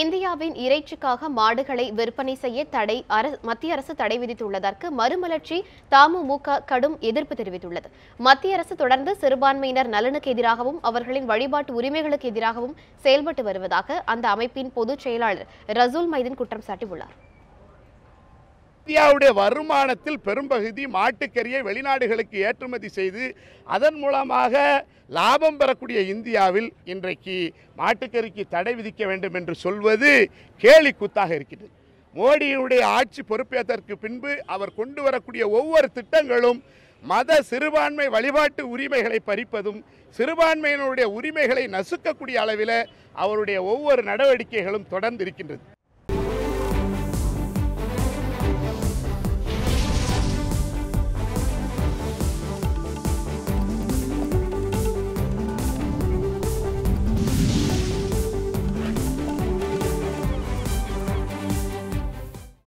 இந்தியாவின் இறைச்சிக்காக மாடுகளை விற்பனை செய்ய தடை மத்திய அரசு தடை விதித்துள்ளதற்கு மறுமலர்ச்சி தமுமுக கடும் எதிர்ப்பு தெரிவித்துள்ளது. மத்திய அரசு தொடர்ந்து சிறுபான்மையினர் நலனுக்கு எதிராகவும் அவர்களின் வழிபாட்டு உரிமைகளுக்கு எதிராகவும் செயல்பட்டு வருவதாக அந்த அமைப்பின் பொதுச் செயலாளர் ரசூல் மைதீன் குற்றம் சாட்டியுள்ளார். இந்தியாவுடைய வருமானத்தில் பெரும்பகுதி மாட்டுக்கறியை வெளிநாடுகளுக்கு ஏற்றுமதி செய்து அதன் மூலமாக லாபம் பெறக்கூடிய இந்தியாவில் இன்றைக்கு மாட்டுக்கறிக்கு தடை விதிக்க வேண்டும் என்று சொல்வது கேலி கூத்தாக இருக்கிறது மோடியுடைய ஆட்சி பொறுப்பேற்றதற்கு பின்பு அவர் கொண்டு வரக்கூடிய ஒவ்வொரு திட்டங்களும் மத சிறுபான்மை வழிபாட்டு உரிமைகளை பறிப்பதும் சிறுபான்மையினருடைய உரிமைகளை நசுக்கக்கூடிய அளவில் அவருடைய ஒவ்வொரு நடவடிக்கைகளும் தொடர்ந்து இருக்கின்றது